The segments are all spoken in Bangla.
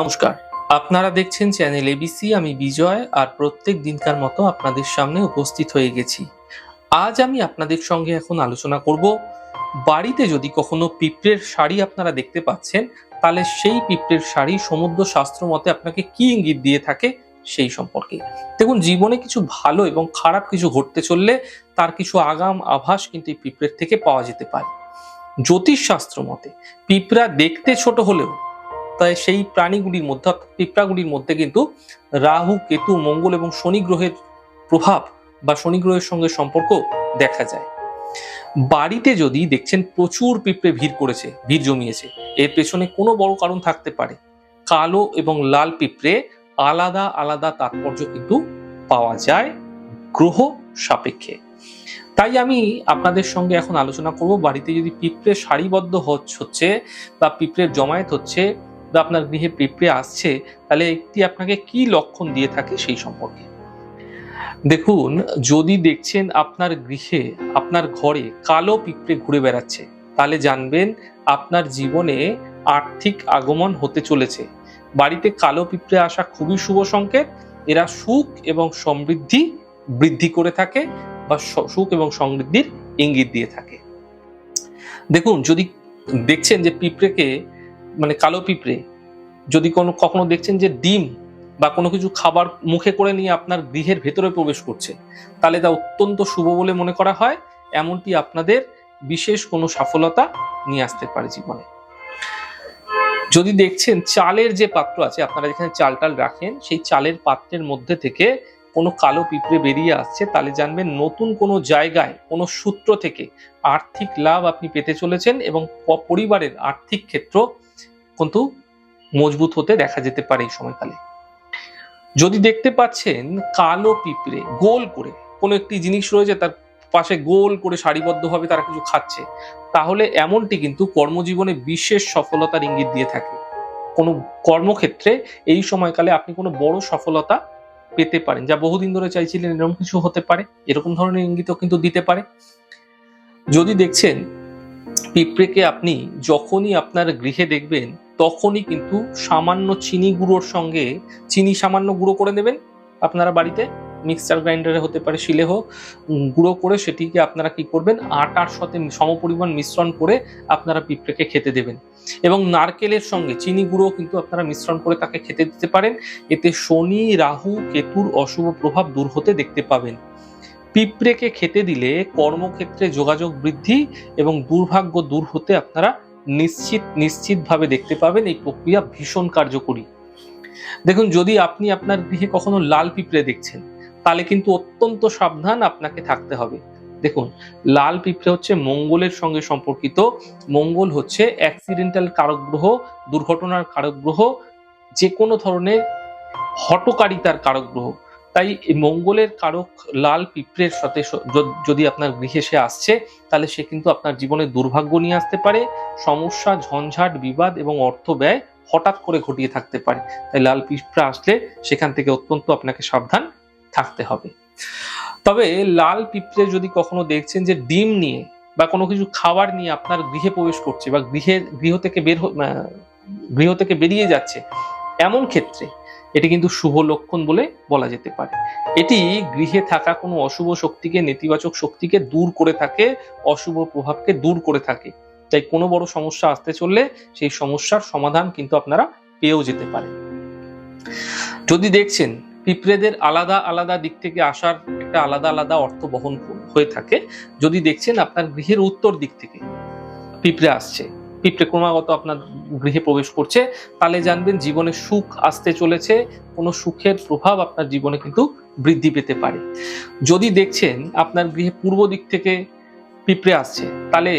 নমস্কার। আপনারা দেখছেন চ্যানেল এবিসি আমি বিজয়, আর প্রত্যেক দিনকার মতো আপনাদের সামনে উপস্থিত হয়ে গেছি। আজ আমি আপনাদের সঙ্গে এখন আলোচনা করব, বাড়িতে যদি কখনো পিঁপড়ের শাড়ি আপনারা দেখতে পাচ্ছেন, তাহলে সেই পিঁপড়ের শাড়ি সমুদ্র শাস্ত্র মতে আপনাকে কি ইঙ্গিত দিয়ে থাকে সেই সম্পর্কে। দেখুন, জীবনে কিছু ভালো এবং খারাপ কিছু ঘটতে চললে তার কিছু আগাম আভাস কিন্তু এই পিঁপড়ের থেকে পাওয়া যেতে পারে। জ্যোতিষ শাস্ত্র মতে পিঁপড়া দেখতে ছোট হলেও তাই সেই প্রাণীগুলির মধ্যে অর্থাৎ পিঁপড়াগুলির মধ্যে কিন্তু রাহু, কেতু, মঙ্গল এবং শনি গ্রহের প্রভাব বা শনি গ্রহের সঙ্গে সম্পর্ক দেখা যায়। বাড়িতে যদি দেখছেন প্রচুর পিঁপড়ে ভিড় করেছে, ভিড় জমিয়েছে, এর পেছনে কোনো বড় কারণ থাকতে পারে। কালো এবং লাল পিঁপড়ে আলাদা আলাদা তাৎপর্য কিন্তু পাওয়া যায় গ্রহ সাপেক্ষে। তাই আমি আপনাদের সঙ্গে এখন আলোচনা করব, বাড়িতে যদি পিঁপড়ে সারিবদ্ধ হচ্ছে বা পিঁপড়ের জমায়েত হচ্ছে বা আপনার গৃহে পিঁপড়ে আসছে, তাহলে একটি আপনাকে কি লক্ষণ দিয়ে থাকে সেই সম্পর্কে? দেখুন, যদি দেখছেন আপনার গৃহে, আপনার ঘরে কালো পিঁপড়ে ঘুরে বেড়াচ্ছে, তাহলে জানবেন আপনার জীবনে আর্থিক আগমন হতে চলেছে। বাড়িতে কালো পিঁপড়ে আসা খুবই শুভ সংকেত। এরা সুখ এবং সমৃদ্ধি বৃদ্ধি করে থাকে বা সুখ এবং সমৃদ্ধির ইঙ্গিত দিয়ে থাকে। দেখুন, যদি দেখছেন যে পিঁপড়েকে মানে কালো পিঁপড়ে, যদি কোনো কখনো দেখছেন যে ডিম বা কোনো কিছু খাবার মুখে করে নিয়ে আপনার গৃহের ভেতরে প্রবেশ করছে, তাহলে তা অত্যন্ত শুভ বলে মনে করা হয়। এমনটি আপনাদের বিশেষ কোনো সফলতা নিয়ে আসতে পারে জীবনে। যদি দেখছেন চালের যে পাত্র আছে, আপনারা যেখানে চাল টাল রাখেন, সেই চালের পাত্রের মধ্যে থেকে কোনো কালো পিঁপড়ে বেরিয়ে আসছে, তাহলে জানবেন নতুন কোনো জায়গায়, কোনো সূত্র থেকে আর্থিক লাভ আপনি পেতে চলেছেন এবং পরিবারের আর্থিক ক্ষেত্র কিন্তু মজবুত হতে দেখা যেতে পারে এই সময়কালে। যদি দেখতে পাচ্ছেন কালো পিঁপড়ে গোল করে, কোনো একটি জিনিস রয়েছে তার পাশে গোল করে সারিবদ্ধভাবে তারা কিছু খাচ্ছে, তাহলে এমনটি কিন্তু কর্মজীবনে বিশেষ সফলতার ইঙ্গিত দিয়ে থাকে। কোনো কর্মক্ষেত্রে এই সময়কালে আপনি কোনো বড় সফলতা পেতে পারেন, যা বহুদিন ধরে চাইছিলেন এরকম কিছু হতে পারে, এরকম ধরনের ইঙ্গিতও কিন্তু দিতে পারে। যদি দেখছেন পিঁপড়েকে আপনি যখনই আপনার গৃহে দেখবেন তখনই কিন্তু সামান্য চিনি গুঁড়োর সঙ্গে, চিনি সামান্য গুঁড়ো করে নেবেন। আপনারা বাড়িতে মিক্সচার গ্রাইন্ডারে হতে পারে শিলে হোক গুঁড়ো করে সেটিকে আপনারা কি করবেন, আটার সাথে সমপরিমাণ মিশ্রণ করে আপনারা পিঁপড়েকে খেতে দেবেন। এবং নারকেলের সঙ্গে চিনি গুঁড়ো কিন্তু আপনারা মিশ্রণ করে তাকে খেতে দিতে পারেন। এতে শনি, রাহু, কেতুর অশুভ প্রভাব দূর হতে দেখতে পাবেন। পিঁপড়েকে খেতে দিলে কর্মক্ষেত্রে যোগাযোগ বৃদ্ধি এবং দুর্ভাগ্য দূর হতে আপনারা নিশ্চিত, নিশ্চিতভাবে দেখতে পাবেন এই প্রক্রিয়া ভীষণ কার্যকরী। দেখুন, যদি আপনি আপনার গৃহে কখনো লাল পিঁপড়ে দেখছেন, তাহলে কিন্তু অত্যন্ত সাবধান আপনাকে থাকতে হবে। দেখুন, লাল পিঁপড়ে হচ্ছে মঙ্গলের সঙ্গে সম্পর্কিত। মঙ্গল হচ্ছে অ্যাক্সিডেন্টাল কারক গ্রহ দুর্ঘটনার কারক গ্রহ যে কোনো ধরনের হটকারিতার কারক গ্রহ তাই মঙ্গলের কারক লাল পিঁপড়ের সাথে যদি আপনার গৃহে সে আসছে, তাহলে সে কিন্তু আপনার জীবনে দুর্ভাগ্য নিয়ে আসতে পারে, সমস্যা, ঝঞ্ঝাট, বিবাদ এবং অর্থ ব্যয় হঠাৎ করে ঘটিয়ে থাকতে পারে। তাই লাল পিঁপড়া আসলে সেখান থেকে অত্যন্ত আপনাকে সাবধান থাকতে হবে। তবে লাল পিঁপড়ে যদি কখনো দেখছেন যে ডিম নিয়ে বা কোনো কিছু খাবার নিয়ে আপনার গৃহে প্রবেশ করছে বা গৃহে, গৃহ থেকে বের গৃহ থেকে বেরিয়ে যাচ্ছে, এমন ক্ষেত্রে এটি কিন্তু শুভ লক্ষণ বলে বলা যেতে পারে। এটি গৃহে থাকা কোনো অশুভ শক্তিকে, নেতিবাচক শক্তিকে দূর করে থাকে, অশুভ প্রভাবকে দূর করে থাকে। তাই কোনো বড় সমস্যা আসতে চললে সেই সমস্যার সমাধান কিন্তু আপনারা পেয়েও যেতে পারেন। যদি দেখছেন পিঁপড়েদের আলাদা আলাদা দিক থেকে আসার একটা আলাদা আলাদা অর্থ বহন হয়ে থাকে, যদি দেখছেন আপনার গৃহের উত্তর দিক থেকে পিঁপড়ে আসছে পিঁপড়ে ক্রমাগত আপনার গৃহে প্রবেশ করছে, তাহলে জানবেন জীবনে সুখ আসতে চলেছে, কোনো সুখের প্রভাব আপনার জীবনে কিন্তু বৃদ্ধি পেতে পারে। যদি দেখছেন আপনার গৃহে পূর্ব দিক থেকে পিঁপড়ে আসছে, তাহলে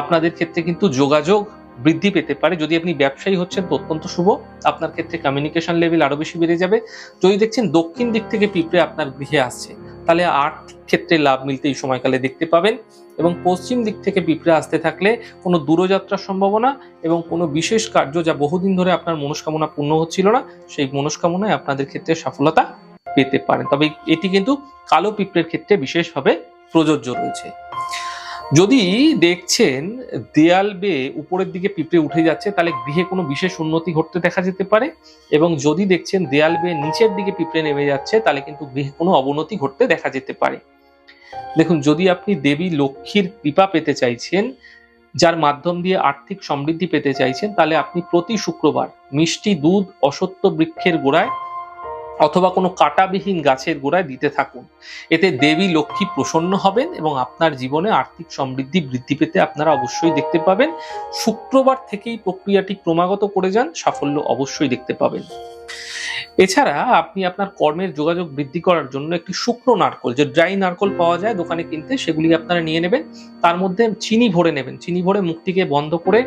আপনাদের ক্ষেত্রে কিন্তু যোগাযোগ বৃদ্ধি পেতে পারে। যদি আপনি ব্যবসায়ী হচ্ছেন, তো অত্যন্ত শুভ। আপনার ক্ষেত্রে কমিউনিকেশন লেভেল আরও বেশি বেড়ে যাবে। যদি দেখছেন দক্ষিণ দিক থেকে পিঁপড়ে আপনার গৃহে আসছে তাহলে আর্থিক ক্ষেত্রে লাভ মিলতে এই সময়কালে দেখতে পাবেন এবং পশ্চিম দিক থেকে পিঁপড়ে আসতে থাকলে কোনো দূরযাত্রার সম্ভাবনা এবং কোনো বিশেষ কার্য যা বহুদিন ধরে আপনার মনস্কামনা পূর্ণ হচ্ছিল না সেই মনস্কামনায় আপনাদের ক্ষেত্রে সফলতা পেতে পারেন। তবে এটি কিন্তু কালো পিঁপড়ের ক্ষেত্রে বিশেষভাবে প্রযোজ্য রয়েছে। যদি দেখছেন দেয়াল বেয়ে উপরের দিকে পিঁপড়ে উঠে যাচ্ছে, তাহলে গৃহে কোনো বিশেষ উন্নতি ঘটতে দেখা যেতে পারে। এবং যদি দেখছেন দেয়াল বেয়ে নিচের দিকে পিঁপড়ে নেমে যাচ্ছে, তাহলে কিন্তু গৃহে কোনো অবনতি ঘটতে দেখা যেতে পারে। দেখুন, যদি আপনি দেবী লক্ষ্মীর কৃপা পেতে চাইছেন, যার মাধ্যম দিয়ে আর্থিক সমৃদ্ধি পেতে চাইছেন, তাহলে আপনি প্রতি শুক্রবার মিষ্টি দুধ অসত্য বৃক্ষের গোড়ায় অথবা কোনো কাটাবিহীন গাছের গোড়ায় দিতে থাকুন। এতে দেবী লক্ষ্মী প্রসন্ন হবেন এবং আপনার জীবনে আর্থিক সমৃদ্ধি বৃদ্ধি পেতে আপনারা অবশ্যই দেখতে পাবেন। শুক্রবার থেকেই প্রক্রিয়াটি ক্রমাগত করে যান, সাফল্য অবশ্যই দেখতে পাবেন। এছাড়া আপনি আপনার কর্মের যোগাযোগ বৃদ্ধি করার জন্য একটি শুকনো নারকল, যে ড্রাই নারকল পাওয়া যায় দোকানে কিনতে, সেগুলি আপনারা নিয়ে নেবেন। তার মধ্যে চিনি ভরে নেবেন। চিনি ভরে মুখটিকে বন্ধ করে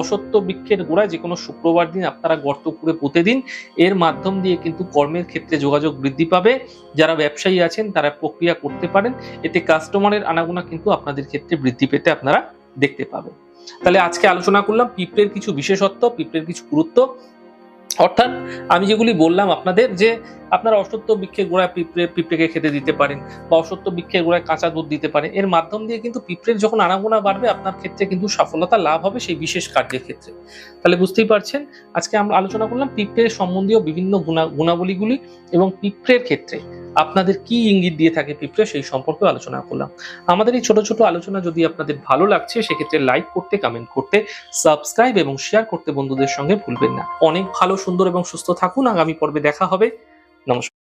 অসত্য বৃক্ষের গোড়ায় যে কোনো শুক্রবার দিন আপনারা গর্ত করে পুঁতে দিন এর মাধ্যম দিয়ে কিন্তু কর্মের ক্ষেত্রে যোগাযোগ বৃদ্ধি পাবে। যারা ব্যবসায়ী আছেন, তারা প্রক্রিয়া করতে পারেন। এতে কাস্টমারের আনাগোনা কিন্তু আপনাদের ক্ষেত্রে বৃদ্ধি পেতে আপনারা দেখতে পাবেন। তাহলে আজকে আলোচনা করলাম পিঁপড়ের কিছু বিশেষত্ব, পিঁপড়ের কিছু গুরুত্ব। অর্থাৎ আমি যেগুলি বললাম আপনাদের যে আপনারা অসত্য বৃক্ষের গোড়ায় পিঁপড়ে পিঁপড়েকে খেতে দিতে পারেন বা অসত্য বৃক্ষের গোড়ায় কাঁচা দুধ দিতে পারেন, এর মাধ্যম দিয়ে কিন্তু পিঁপড়ের যখন আনাগোনা বাড়বে, আপনার ক্ষেত্রে কিন্তু সফলতা লাভ হবে সেই বিশেষ কার্যের ক্ষেত্রে। তাহলে বুঝতেই পারছেন, আজকে আমরা আলোচনা করলাম পিঁপড়ের সম্বন্ধীয় বিভিন্ন গুণা গুণাবলীগুলি এবং পিঁপড়ের ক্ষেত্রে আপনাদের কি ইঙ্গিত দিয়ে থাকে পিঁপড়ে সেই সম্পর্কে আলোচনা করলাম। আমাদের এই ছোট ছোট আলোচনা যদি আপনাদের ভালো লাগছে, সেক্ষেত্রে লাইক করতে কমেন্ট করতে, সাবস্ক্রাইব এবং শেয়ার করতে বন্ধুদের সঙ্গে ভুলবেন না। অনেক ভালো সুন্দর এবং সুস্থ থাকুন। আগামী পর্বে দেখা হবে। নমস্কার।